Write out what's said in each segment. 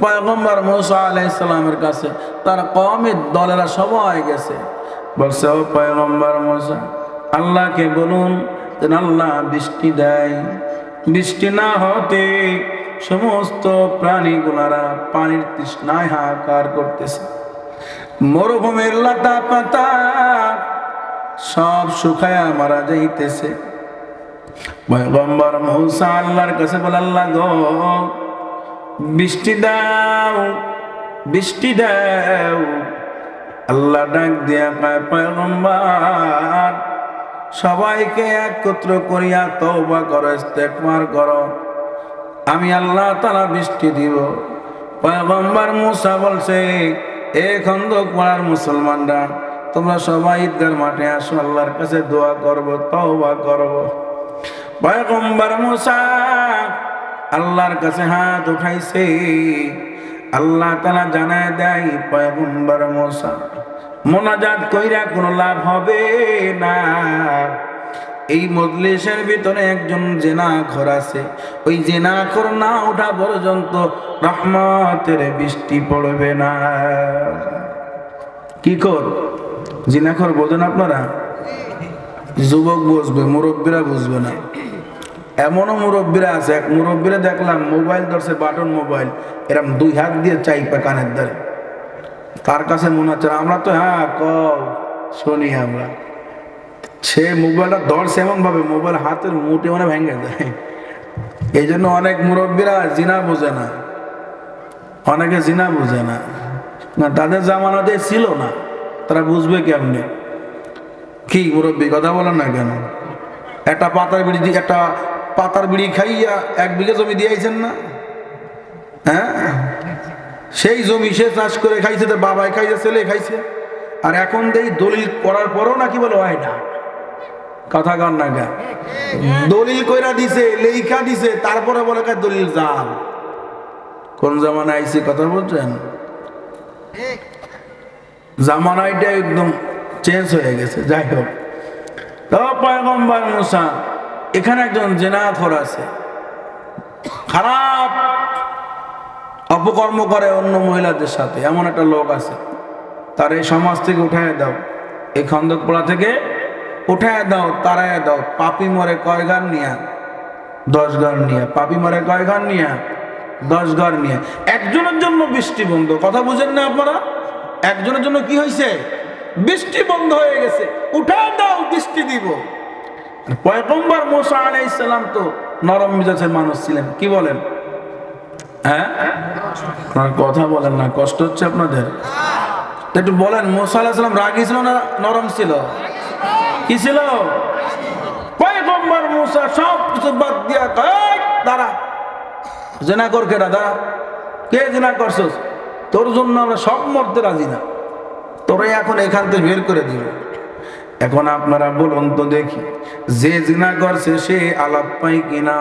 পয়গম্বর মুসা আলাইসালামের কাছে, তার কমের দলেরা সবাই গেছে। বলছে, ও পয়গম্বর মুসা, আল্লাহকে বলুন আল্লাহ বৃষ্টি দেয়। বৃষ্টি না হতে সমস্ত প্রাণীগুলারা পানির তৃষ্ণায় হাহাকার করতেছে। মরুভূমির লতা পাতা সব শুকায়া মারা যাইতেছে। পয়গম্বর মৌসা আল্লাহর কাছে বলে, আল্লাহ গো বৃষ্টি দাও বৃষ্টি দাও। আল্লাহ ডাক দিয়া পায় সবাইকে একত্র করিয়া তওবা করো ইস্তেগফার করো। আমি আল্লাহ তালা বৃষ্টি দিব। পয়গম্বর মুসা বলছে, এ খন্দক পাড়ার মুসলমানরা, তোমরা সবাই ঈদগার মাঠে আসো, আল্লাহর কাছে দোয়া করব, তওবা করব। পয়গম্বর মুসা আল্লাহর কাছে হাত উঠাইছে। আল্লাহ তালা জানায় দেয়, পয়গম্বর মুসা, মোনাজাত কইরা কোনো লাভ হবে না। এই মজলিসের ভিতরে একজন জেনা ঘর আছে। ওই জেনা ঘর না ওঠা পর্যন্ত রহমতের বৃষ্টি পড়বে না। কি কর জেনা জিনাখর বোঝেন আপনারা? যুবক বুঝবে, মুরব্বীরা বুঝবে না। এমনও মুরব্বীরা আছে, এক মুরব্বীরা দেখলাম মোবাইল ধরছে, বাটন মোবাইল, এরম দুই হাত দিয়ে চাইপা কানের দ্বারে। তার কাছে মনে হচ্ছে, আমরা তো হ্যাঁ ক শুনি আমরা। সে মোবাইলটা ধরছে এমন ভাবে মোবাইল হাতের মুঠে মানে ভেঙে যায়। এই জন্য অনেক মুরব্বীরা জিনা বোঝে না। অনেকে জিনা বোঝে না। না, তাদের জামানাতে ছিল না। তারা বুঝবে কেমনে? কি মুরব্বী, কথা বলেন না কেন? একটা পাতার বিড়ি দিয়ে একটা পাতার বিড়ি খাইয়া এক বিঘে জমি দিয়েছেন না? হ্যাঁ? সেই জমি সে চাষ করে খাইছে তো বাবাই খাইছে, ছেলে খাইছে। আর এখন দেই দলিল করার পরও নাকি বলে হয় না, কথা কর না গা দলিল কইরা দিছে লেখা দিছে, তারপরে বলে কয় দলিল জাল? কোন জামানা আইসি কথা বলছেন? জামানাইটা একদম চেঞ্জ হয়ে গেছে, যাই হোক। তো পয়গম্বর মুসা এখানে একজন জেনাথর আছে। খারাপ অপকর্ম করে অন্য মহিলাদের সাথে, এমন একটা লোক আছে। তার এই সমাজ থেকে উঠায় দাও। এই খন্দকপোড়া থেকে উঠায় দাও তারায় দাও। পাপি মরে কয় গান নিয়া? দশ গান নিয়ে। পাপি মরে কয় গান নিয়া? দশ গান নিয়ে। একজনের জন্য বৃষ্টি বন্ধ। কথা বুঝেন না আপনারা? একজনের জন্য কি হয়েছে বৃষ্টি বন্ধ হয়ে গেছে। উঠায় দাও, বৃষ্টি দিব। পয়গম্বর মোসা আলাইসাল্লাম তো নরম মিজাজের মানুষ ছিলেন। কি বলেন? হ্যাঁ? কথা বলেন না, কষ্ট হচ্ছে আপনাদের। একটু বলেন, মোসা আলাহিসাল্লাম রাগি ছিল না নরম ছিল? কি ছিল? পয়গম্বর মুসা সব কিছু বাদ দিয়া দাঁড়া। জেনা কর কেটা দাঁড়া। কে জেনা করছস তোর জন্য আমরা সব মরতে রাজি না। তোরে এখন এখান থেকে বের করে দিবে। এখন আপনারা বলুন তো দেখি, যে জিনা করছে সে আলাপ পাই কিনা?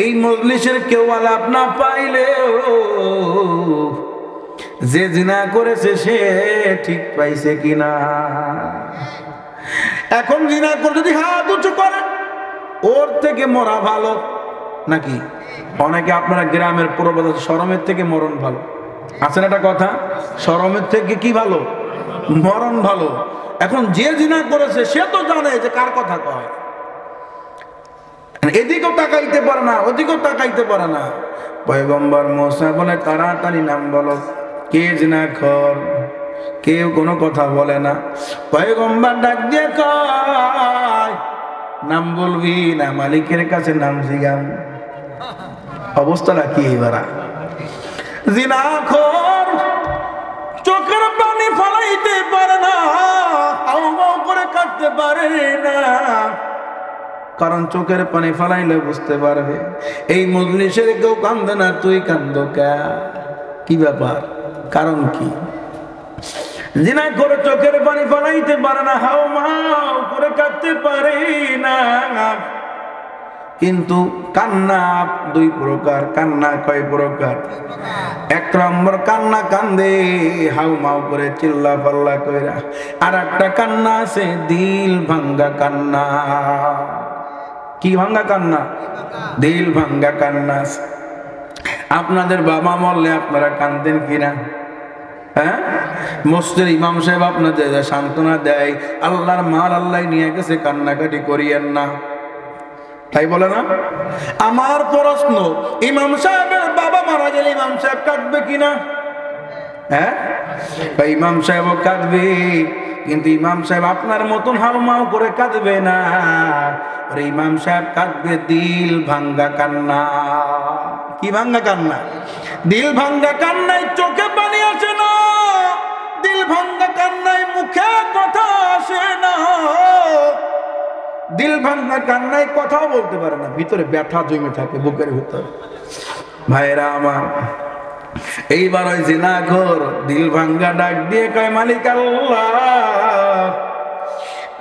এই মজলিসের কেউ আলাপ না পাইলেও যে জিনা করেছে সে ঠিক পাইছে কিনা? এখন জিনা করে যদি হাত উঁচু করে, ওর থেকে মরা ভালো নাকি? অনেকে আপনারা গ্রামের প্রবাদ সরমের থেকে মরণ ভালো। আছেন একটা কথা? সরমের থেকে কি ভালো? মরণ ভালো। এখন যে জিনা করেছে, সে তো জানে যে কার কথা কয়। এদিকেও তাকাইতে পারে না, ওদিকেও তাকাইতে পারে না। পয়গম্বর মোসা বলে, তাড়াতাড়ি নাম বলো, কে জিনা খর কেউ কোনো কথা বলে না। পয়গম্বর ডাক দিয়ে নাম বলবি না, মালিকের কাছে নাম জিগাম। অবস্থাটা কি এবারা? জিনা খর পানি পারে না করে কাটতে পারে না। কারণ চোখের পানি ফালাইলে বুঝতে পারবে, এই মজলিসের কেউ কান্দে না, তুই কান্দ কে? কি ব্যাপার? কারণ কি? জিনা করে চোখের পানি ফালাইতে পারে না, হাও মাও করে কাঁদতে পারে না। কিন্তু কান্না দুই প্রকার, কান্না কয় প্রকার? এক নম্বর কান্না কান্দে, হাউ মাউ করে চিল্লা পাল্লা কইরা। আর একটা কান্না আছে, দিল ভাঙ্গা কান্না। কি ভাঙ্গা কান্না? দিল ভাঙ্গা কান্না আছে। আপনাদের বাবা মরলে আপনারা কান্দেন কিনা? হ্যাঁ? মসজিদের ইমাম সাহেব আপনাদের সান্ত্বনা দেয়, আল্লাহর মাল আল্লাহ নিয়ে গেছে, কান্নাকাটি করিয়েন না। তাই বলে না? আমার প্রশ্ন, ইমাম সাহেবের বাবা মারা গেলে ইমাম সাহেব কাঁদবে কিনা হ্যাঁ? ইমাম সাহেবও কাঁদবে, কিন্তু ইমাম সাহেব আপনার মতন হাউমাউ করে কাঁদবে না। ইমাম সাহেব কাঁদবে, দিল ভাঙ্গা কান্না। কি ভাঙ্গা কান্না? দিল ভাঙ্গা কান্নায় চোখে পানি আসে না। দিল ভাঙ্গা কান্নায় মুখে কথা দিল ভাঙ্গা কান্নায় কথাও বলতে পারে না, ভিতরে ব্যথা জমে থাকে বুকের ভিতরে। ভাইরা আমার, এইবার ওই জিনা ঘর দিল ভাঙ্গা ডাক দিয়ে কয়, মালিক আল্লাহ,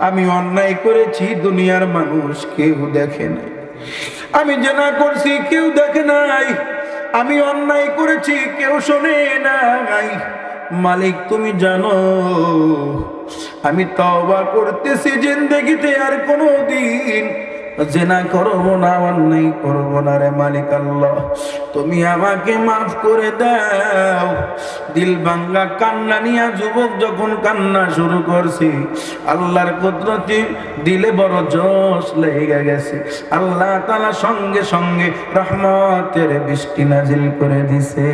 আমি অন্যায় করেছি, দুনিয়ার মানুষ কেউ দেখে নাই। আমি জেনা করছি, কেউ দেখে নাই। আমি অন্যায় করেছি, কেউ শোনে নাই। মালিক, তুমি জানো, আমি তওবা করতেছি জিন্দগিতে আর কোনো দিন জেনা করব না, অন্যায় করব না রে মালিক আল্লাহ। তুমি আমাকে মাফ করে দাও। দিল ভাঙ্গা কান্না নিয়া যুবক যখন কান্না শুরু করছি, আল্লাহর কুদরতি দিলে বড় জোশ লেগে গেছে। আল্লাহ তালা সঙ্গে সঙ্গে রহমতের বৃষ্টি নাজিল করে দিছে।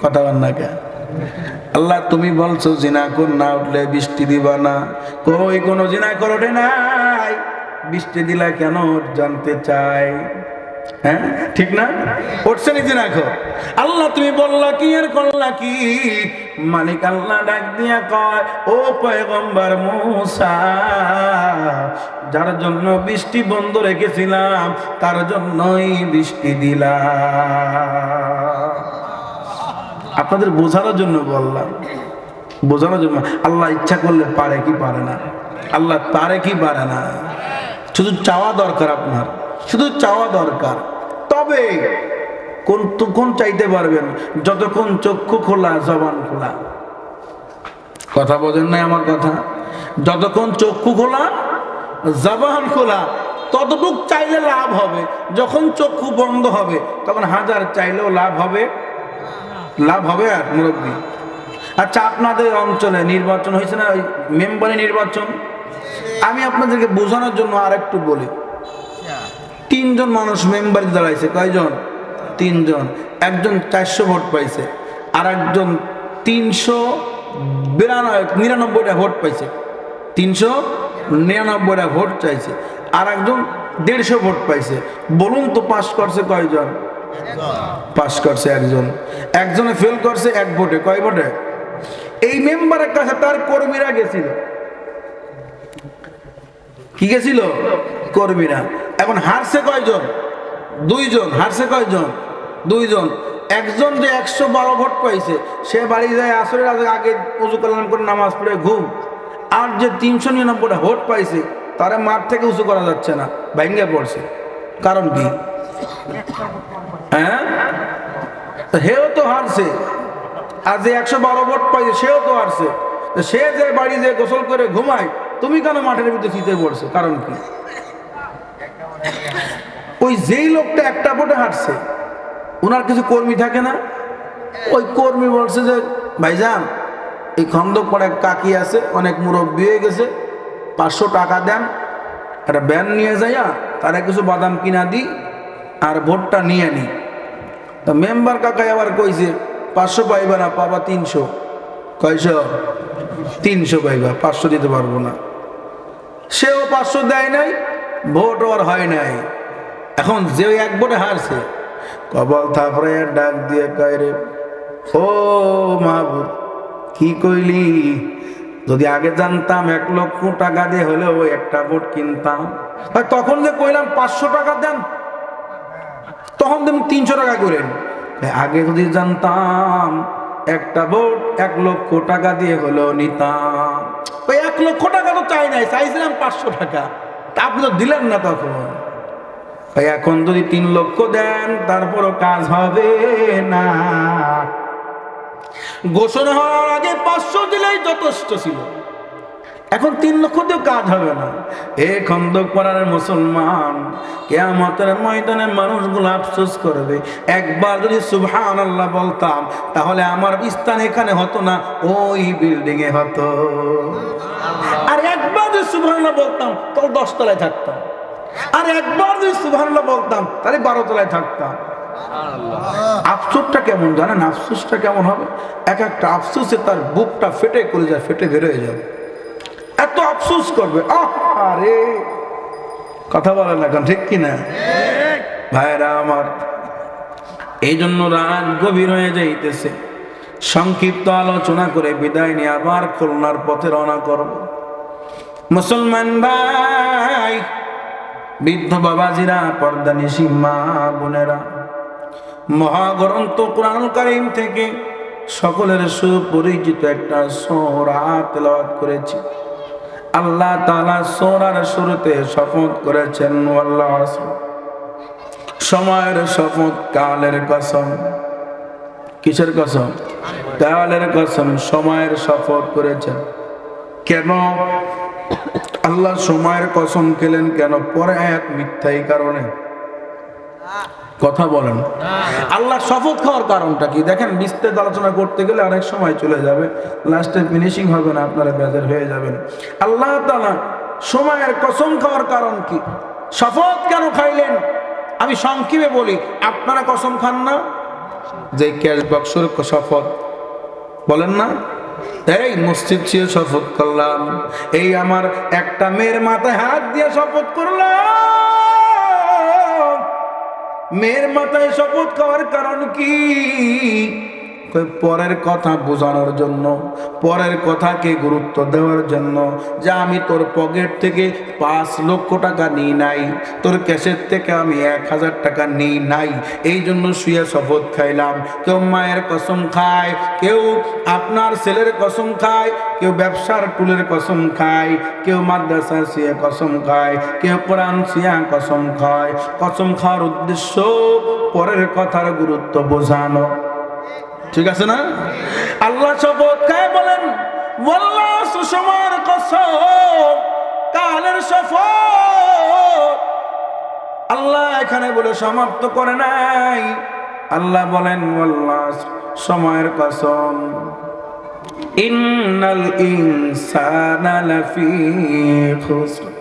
কথা বল না কে আল্লাহ তুমি বলছো, জিনা কর না উঠলে বৃষ্টি দিবা না। কই কোনো জিনা করোটে নাই? বৃষ্টি দিলা কেন জানতে চাই? হ্যাঁ? ঠিক না? উঠছে নি জিনা কর আল্লাহ তুমি বললা কি আর করলা কি? মালিক আল্লাহ ডাক দিয়া কয়, ও পয়গম্বর যার জন্য বৃষ্টি বন্ধ রেখেছিলাম, তার জন্যই বৃষ্টি দিলাম আপনাদের বোঝানোর জন্য বললাম। বোঝানোর জন্য। আল্লাহ ইচ্ছা করলে পারে কি পারে না। আল্লাহ পারে কি পারে না। শুধু চাওয়া দরকার আপনার। শুধু চাওয়া দরকার। তবে কোন কোন চাইতে পারবেন? যতক্ষণ চক্ষু খোলা, জবান খোলা। কথা বোঝেন নাই আমার কথা? যতক্ষণ চক্ষু খোলা, জবান খোলা, ততটুক চাইলে লাভ হবে। যখন চক্ষু বন্ধ হবে, তখন হাজার চাইলেও লাভ হবে। লাভ হবে আর, মুরব্বী। আচ্ছা আপনাদের অঞ্চলে নির্বাচন হয়েছে না? ওই মেম্বারি নির্বাচন? আমি আপনাদেরকে বোঝানোর জন্য আর একটু বলি। তিনজন মানুষ মেম্বারে দাঁড়াইছে। কয়জন? তিনজন। একজন চারশো ভোট পাইছে। আর একজন তিনশো নিরানব্বইটা ভোট পাইছে। তিনশো নিরানব্বইটা ভোট চাইছে। আর একজন দেড়শো ভোট পাইছে। বলুন তো পাশ করছে কয়জন? পাশ করছে একজন। একজনে ফেল করছে এক ভোটে। কয় ভোটে? এই মেম্বারের কাছে তার কর্মীরা গেছিল। কি গেছিল? কর্মীরা। এখন হারছে কয়জন? দুইজন। হারছে কয়জন? দুইজন। একজন যে একশো বারো ভোট পাইছে, সে বাড়ি যায় আসরের আগে উজু কালাম করে নামাজ পড়ে ঘুম। আর যে তিনশো নিরানব্বইটা ভোট পাইছে, তারা মাঠ থেকে উঁচু করা যাচ্ছে না ভেঙ্গে পড়ছে। কারণ কি? হ্যাঁ? হেও তো হারছে। আর যে একশো বারো ভোট পাইছে, সেও তো হারছে। সে যে বাড়ি যে গোসল করে ঘুমায়, তুমি কেন মাঠের ভিতরে শীতে পড়ছো? কারণ কি? ওই যেই লোকটা একটা ভোটে হাঁটছে, ওনার কিছু কর্মী থাকে না? ওই কর্মী বলছে যে, ভাইজান, এই খন্দক পড়ে কাকি আছে, অনেক মুরব্বী হয়ে গেছে, পাঁচশো টাকা দেন, একটা ব্যান নিয়ে যাইয়া তারা কিছু বাদাম কিনা দিই আর ভোটটা নিয়ে নি। তা মেম্বার কাকাই আবার কইছে, পাঁচশো পাইবা না, পাবা তিনশো। কয়শো তিনশো পাইবা, পাঁচশো দিতে পারব না। সেও পাঁচশো দেয় নাই ভোট ওর হয় নাই। এখন যে ওই এক ভোটে হারছে। কবল তারপরে ডাক দিয়ে কয় রে, ও মাহবুব, কি কইলি? যদি আগে জানতাম এক লক্ষ টাকা দিয়ে হলে হলেও একটা ভোট কিনতাম। তখন যে কইলাম পাঁচশো টাকা দেন, তখন তুমি তিনশো টাকা করেন আগে যদি জানতাম একটা ভোট এক লক্ষ টাকা দিয়ে হলেও নিতাম। ওই এক লক্ষ টাকা তো চাই নাই, চাইছিলাম পাঁচশো টাকা। তা আপনি দিলেন না তখন। এখন যদি তিন লক্ষ দেন, তারপরও কাজ হবে না। ঘোষণা হওয়ার আগে পাঁচশো দিলেই যথেষ্ট ছিল। এখন তিন লক্ষ দিয়েও কাজ হবে না। এ খন্দক পাড়ার মুসলমান, কেয়ামতের ময়দানে মানুষগুলো আফসোস করবে। একবার যদি সুবহান আল্লাহ বলতাম, তাহলে আমার স্থান এখানে হতো না, ওই বিল্ডিং এ হতো। একবার যদি সুবহান আল্লাহ বলতাম তাহলে দশতলায় থাকতাম। আর একবার যদি সুবহান বলতাম তাহলে বারো তলায় থাকতাম। আফসোসটা কেমন জানেন? আফসোসটা কেমন হবে? এক একটা আফসোসে তার বুকটা ফেটে করে যায় ফেটে বের হয়ে যাবে। এত আফসোস করবে আহ আরে। কথা বলেন এখন ঠিক কিনা ভাইরা আমার এই জন্য রাত গভীর হয়ে যাইতেছে। সংক্ষিপ্ত আলোচনা করে বিদায় নিয়ে আবার খুলনার পথে রওনা করব। মুসলমান ভাই, বৃদ্ধ বাবাজিরা পর্দা নিশি মা বোনেরা, মহাগ্রন্থ কোরআন কারিম থেকে সকলের সুপরিচিত একটা সোরা তেলাওয়াত করেছি। আল্লাহ তাআলা সোরার শুরুতে শপথ করেছেন সময়ের শপথ, কালের কসম। কিসের কসম? কালের কসম, সময়ের শপথ করেছেন। কেন? আল্লাহ সময়ের কসম খেলেন কেন? পরে এক মিথ্যাই কারণে। কথা বলেন। আল্লাহ শপথ খাওয়ার কারণটা কি? দেখেন, বিস্তারিত আলোচনা করতে গেলে অনেক সময় চলে যাবে। লাস্টে ফিনিশিং হবে না, আপনারা বেজার হয়ে যাবেন। আল্লাহ তালা সময়ের কসম খাওয়ার কারণ কি? শপথ কেন খাইলেন? আমি সংক্ষেপে বলি, আপনারা কসম খান না? যে ক্যাশ বক্সের শপথ, বলেন না? এই মসজিদ ছিল শপথ করলাম। এই আমার একটা মেয়ের মাথায় হাত দিয়ে শপথ করলাম। মেয়ের মাথায় শপথ করার কারণ কি? পরের কথা বোঝানোর জন্য, পরের কথাকে গুরুত্ব দেওয়ার জন্য যে আমি তোর পকেট থেকে পাঁচ লক্ষ টাকা নিই নাই, তোর ক্যাশের থেকে আমি এক হাজার টাকা নিই নাই, এই জন্য শুয়ে শপথ খাইলাম। কেউ মায়ের কসম খায়, কেউ আপনার ছেলের কসম খায়, কেউ ব্যবসার টুলের কসম খায়, কেউ মাদ্রাসা শুয়ে কসম খায়, কেউ কোরআন শুয়া কসম খায়। কসম খাওয়ার উদ্দেশ্য পরের কথার গুরুত্ব বোঝানো। ঠিক আছে না? আল্লাহ শপথ খায় বলেন সুষমার কসম, কালের শপথ। আল্লাহ এখানে বলে সমাপ্ত করে নাই। আল্লাহ বলেন, ওয়াল্লাহ সময়ের কসম, ইন্নাল ইনসানা লাফি খুসর।